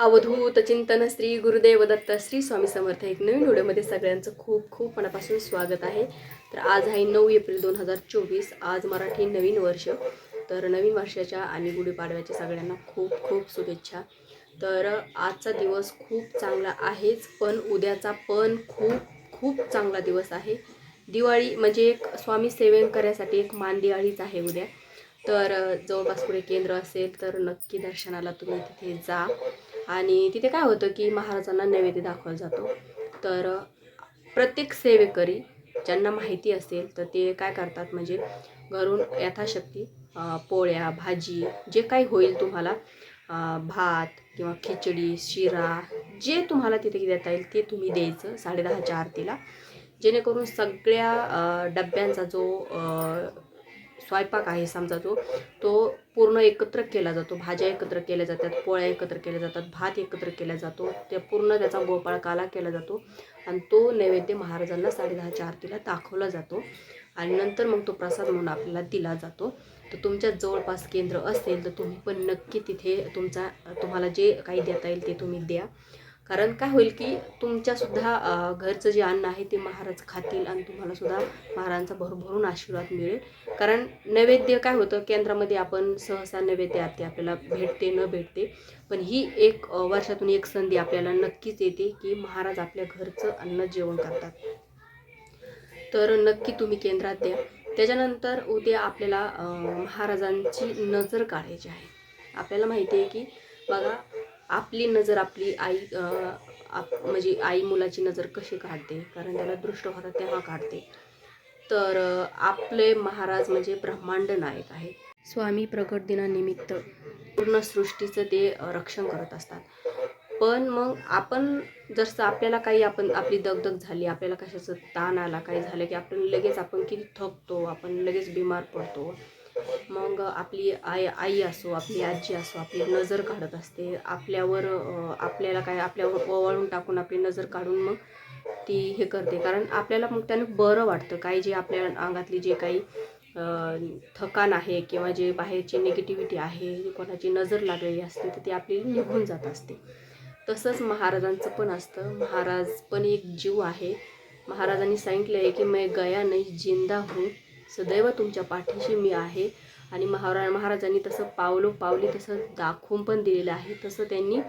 अवधूत चिंतन श्री गुरुदेव दत्त श्री स्वामी समर्थ एक नवीन व्हिडिओमध्ये सगळ्यांचं खूप खूप मनापासून स्वागत आहे. तर आज आहे नऊ एप्रिल दोन हजार चोवीस आज मराठी नवीन वर्ष. तर नवीन वर्षाच्या आणि गुढीपाडव्याच्या सगळ्यांना खूप खूप शुभेच्छा. तर आजचा दिवस खूप चांगला आहेच पण उद्याचा पण खूप खूप चांगला दिवस आहे. दिवाळी म्हणजे एक स्वामी सेवन करण्यासाठी एक मान दिवाळीच आहे उद्या. तर जवळपास कुठे केंद्र असेल तर नक्की दर्शनाला तुम्ही तिथे जा. आणि तिथे काय होतं की महाराजांना नैवेद्य दाखवला जातो. तर प्रत्येक सेवेकरी ज्यांना माहिती असेल तर ते काय करतात म्हणजे घरून यथाशक्ती पोळ्या भाजी जे काही होईल तुम्हाला भात किंवा खिचडी शिरा जे तुम्हाला तिथे देता येईल ते तुम्ही द्यायचं साडेदहाच्या आरतीला. जेणेकरून सगळ्या डब्यांचा जो स्वयंपाक आहे समजा जो तो पूर्ण एकत्र केला जातो. भाज्या एकत्र केल्या जातात पोळ्या एकत्र केल्या जातात भात एकत्र केला जातो. त्या पूर्ण त्याचा गोपाळ काला केला जातो आणि तो नैवेद्य महाराजांना साडेदहाच्या आरतीला दाखवला जातो. आणि नंतर मग तो प्रसाद म्हणून आपल्याला दिला जातो. तर तुमच्या जवळपास केंद्र असेल तर तुम्ही पण नक्की तिथे तुमचा तुम्हाला जे काही देता येईल ते तुम्ही द्या. कारण काय होईल की तुमच्यासुद्धा घरचं जे अन्न आहे ते महाराज खातील आणि तुम्हालासुद्धा महाराजांचा भरभरून आशीर्वाद मिळेल. कारण नैवेद्य काय होतं केंद्रामध्ये आपण सहसा नैवेद्य ते आपल्याला भेटते न भेटते. पण ही एक वर्षातून एक संधी आपल्याला नक्कीच येते की महाराज आपल्या घरचं अन्न जेवण करतात. तर नक्की तुम्ही केंद्रात द्या. त्याच्यानंतर उद्या आपल्याला महाराजांची नजर काढायची आहे. आपल्याला माहिती आहे की बघा आपली नजर आपली आई आप म्हणजे आई मुलाची नजर कशी काढते? कारण त्याला दृष्ट होता तेव्हा काढते. तर आपले महाराज म्हणजे ब्रह्मांड नायक आहे स्वामी प्रकट दिनानिमित्त पूर्ण सृष्टीचं ते रक्षण करत असतात. पण मग आपण जसं आपल्याला काही आपण आपली दगदग झाली आपल्याला कशाचं ताण आला काही झालं की आपण लगेच आपण किती थकतो आपण लगेच बिमार पडतो. मग आपली आई आई असो आपली आजी असो आपली नजर काढत असते. आपल्यावर आपल्याला काय आपल्यावर ओवाळून टाकून आपली नजर काढून मग ती हे करते. कारण आपल्याला मग त्याने बरं वाटतं. काही जे आपल्या अंगातली जे काही थकान आहे किंवा जे बाहेरची निगेटिव्हिटी आहे कोणाची नजर लागलेली असते तर ती आपली निघून जात असते. तसंच महाराजांचं पण असतं. महाराज पण एक जीव आहे. महाराजांनी सांगितलं आहे की मैं गया नाही जिंदा हूँ. सदैव तुमच्या पाठीशी मी आहे. आणि महारा महाराजांनी तसं पावलो पावली तसं दाखवून पण दिलेलं आहे. तसं त्यांनी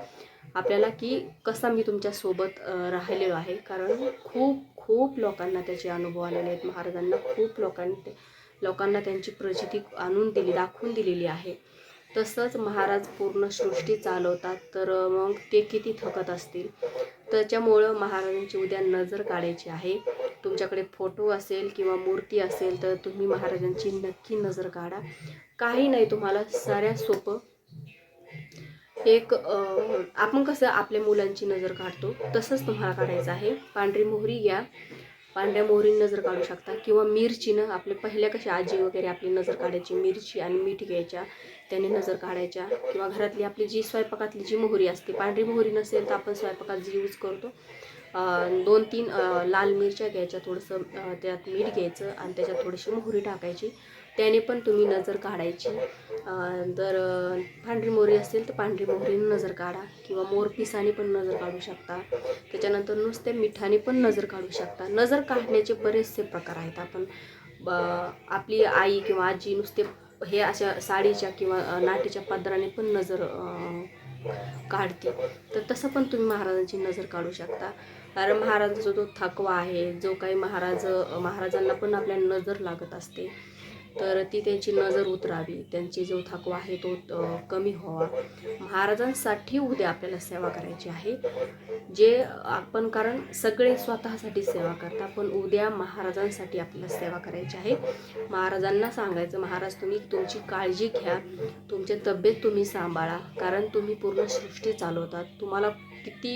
आपल्याला की कसा मी तुमच्यासोबत राहिलेलो आहे. कारण खूप खूप लोकांना त्याचे अनुभव आलेले आहेत. महाराजांना खूप लोकांनी ते लोकांना त्यांची प्रचिती आणून दिली दाखवून दिलेली आहे. तसंच महाराज पूर्ण सृष्टी चालवतात. तर मग ते किती थकत असतील? त्याच्यामुळं महाराजांची उद्या नजर काढायची आहे. तुमच्याकडे फोटो असेल किंवा मूर्ती असेल तर तुम्ही महाराजांची नक्की नजर काढा. काही नाही तुम्हाला साऱ्या सोपं. एक आपण कसं आपल्या मुलांची नजर काढतो तसंच तुम्हाला काढायचं आहे. पांढरी मोहरी घ्या. पांढऱ्या मोहरीने नजर काढू शकता. किंवा मिरचीनं आपले पहिल्या कशा आजी वगैरे आपली नजर काढायची मिरची आणि मीठ घ्यायच्या त्याने नजर काढायच्या. किंवा घरातली आपली जी स्वयंपाकातली जी मोहरी असते पांढरी मोहरी नसेल तर आपण स्वयंपाकात जी यूज करतो दोन तीन लाल मिरच्या घ्यायच्या थोडंसं त्यात मीठ घ्यायचं आणि त्याच्यात थोडीशी मोहरी टाकायची. त्याने पण तुम्ही नजर काढायची. अं, जर पांढरी मोहरी असेल तर पांढरी मोहरीने नजर काढा किंवा मोरपिसाने पण नजर काढू शकता. त्याच्यानंतर नुसत्या मिठाने पण नजर काढू शकता. नजर काढण्याचे बरेचसे प्रकार आहेत. आपण ब- आपली आई किंवा आजी नुसते हे अशा साडीच्या किंवा नाटीच्या पदराने पण नजर काढते. तर तसं पण तुम्ही महाराजांची नजर काढू शकता. कारण महाराजांचा जो थकवा आहे जो काही महाराज महाराजांना पण आपल्या नजर लागत असते. तर ती त्यांची नजर उतरावी. त्यांची जो थकवा आहे तो कमी व्हावा. महाराजांसाठी उद्या आपल्याला सेवा करायची आहे. जे आपण कारण सगळे स्वतःसाठी सेवा करता पण उद्या महाराजांसाठी आपल्याला सेवा करायची आहे. महाराजांना सांगायचं महाराज तुम्ही तुमची काळजी घ्या. तुमची तब्येत तुम्ही सांभाळा. कारण तुम्ही पूर्ण सृष्टी चालवतात. तुम्हाला किती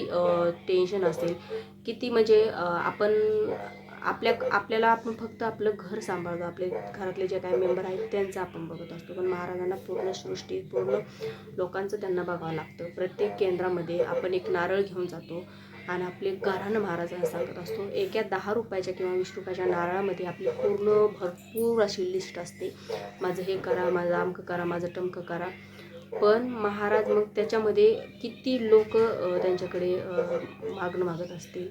टेन्शन असेल किती म्हणजे आपण आपल्या आपल्याला आपण फक्त आपलं घर सांभाळतो आपले घरातले जे काही मेंबर आहेत त्यांचं आपण बघत असतो. पण महाराजांना पूर्ण सृष्टी पूर्ण लोकांचं त्यांना बघावं लागतं. प्रत्येक केंद्रामध्ये आपण एक नारळ घेऊन जातो आणि आपले गारानं महाराजांना सांगत असतो. एका दहा रुपयाच्या किंवा वीस रुपयाच्या नारळामध्ये आपली पूर्ण भरपूर अशी लिस्ट असते. माझं हे करा माझं अमकं करा माझं टमकं करा. पण महाराज मग त्याच्यामध्ये किती लोक त्यांच्याकडे मागणं मागत असतील?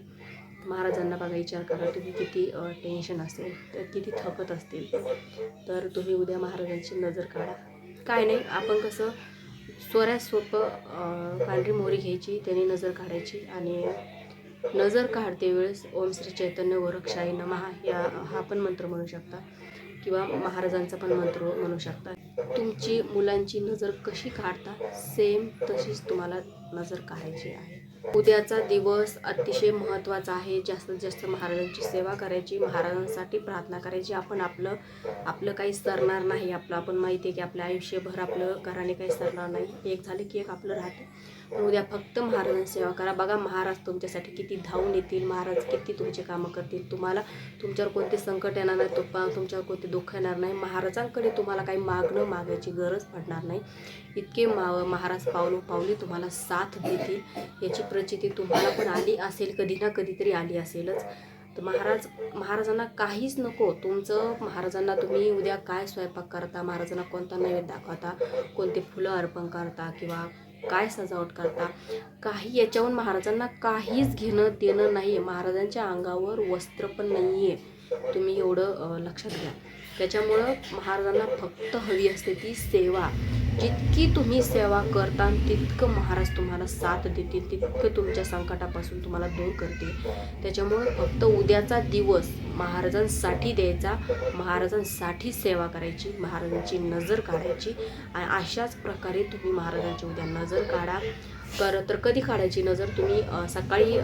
महाराजांना बघा विचार करा तुम्ही किती टेन्शन असेल तर किती थकत असतील. तर तुम्ही उद्या महाराजांची नजर काढा. काय नाही आपण कसं सोऱ्या सोपं पांढरी मोहरी घ्यायची त्याने नजर काढायची आणि नजर काढते वेळेस ओम श्री चैतन्य गोरक्षाई नमहा या हा पण मंत्र म्हणू शकता. किंवा महाराजांचा पण मंत्र म्हणू शकता. तुमची मुलांची नजर कशी काढता सेम तशीच तुम्हाला नजर काढायची आहे. उद्याचा दिवस अतिशय महत्त्वाचा आहे. जास्तीत जास्त महाराजांची सेवा करायची महाराजांसाठी प्रार्थना करायची. आपण आपलं आपलं काही सरणार नाही. आपलं आपण माहिती आहे की आपलं आयुष्यभर आपलं घराने काही सरणार नाही. एक झालं की एक आपलं राहतं. पण उद्या फक्त महाराजांची सेवा करा. बघा महाराज तुमच्यासाठी किती धावून येतील. महाराज किती तुमचे कामं करतील. तुम्हाला तुमच्यावर कोणते संकट येणार नाही तुपा तुमच्यावर कोणते दुःख येणार नाही. महाराजांकडे तुम्हाला काही मागणं मागायची गरज पडणार नाही. इतके मा महाराज पावलो पावली तुम्हाला साथ देतील. याची प्रचिती तुम्हाला पण आली असेल कधी ना कधीतरी आली असेलच. तर महाराज महाराजांना काहीच नको. तुमचं महाराजांना तुम्ही उद्या काय स्वयंपाक करता? महाराजांना कोणता नैवेद्य दाखवता? कोणते फुलं अर्पण करता किंवा काय सजावट करता? काही याच्याहून महाराजांना काहीच घेणं देणं नाही आहे महाराजांच्या अंगावर वस्त्र पण नाही आहे तुम्ही एवढं लक्षात घ्या. त्याच्यामुळं महाराजांना फक्त हवी असते ती सेवा. जितकी तुम्ही सेवा करता तितकं महाराज तुम्हाला साथ देतील तितकं तुमच्या संकटापासून तुम्हाला दूर करतील. त्याच्यामुळं फक्त उद्याचा दिवस महाराजांसाठी द्यायचा महाराजांसाठी सेवा करायची महाराजांची नजर काढायची आणि अशाच प्रकारे तुम्ही महाराजांची उद्या नजर काढा. कर तर कधी काढायची नजर? तुम्ही सकाळी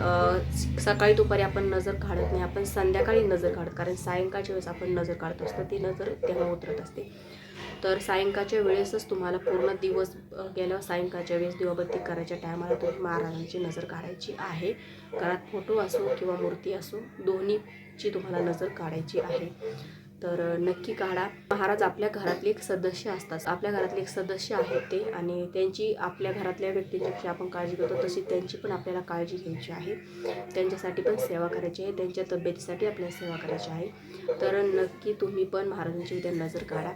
सकाळी दुपारी आपण नजर काढत नाही आपण संध्याकाळी नजर काढत. कारण सायंकाळच्या वेळेस आपण नजर काढत असतो ती नजर तेव्हा उतरत असते. तर सायंकाळच्या वेळेसच तुम्हाला पूर्ण दिवस गेलं गेल्यावर सायंकाळच्या वेळेस दिवाबत्ती करायच्या टायमाला तुम्ही महाराजांची नजर काढायची आहे. घरात फोटो असो किंवा मूर्ती असो दोन्हीची तुम्हाला नजर काढायची आहे. तर नक्की काढा. महाराज आपल्या घरातले एक सदस्य असतात. आपल्या घरातले एक सदस्य आहेत ते आणि त्यांची आपल्या घरातल्या व्यक्तींची आपण काळजी घेतो तशी त्यांची पण आपल्याला काळजी घ्यायची आहे. त्यांच्यासाठी पण सेवा करायची आहे. त्यांच्या तब्येतीसाठी आपल्याला सेवा करायची आहे. तर नक्की तुम्ही पण महाराजांची उद्या नजर काढा.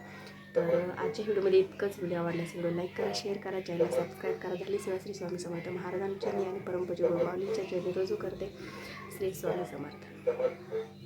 तर आजच्या व्हिडिओमध्ये इतकंच. व्हिडिओ आवडल्यास व्हिडिओ लाईक करा शेअर करा चॅनल सबस्क्राईब करा. झाली सेवा श्री स्वामी समर्थ महाराजांच्या आणि परमपूज्य गोपालींच्या जय रुजू करते. श्री स्वामी समर्थ.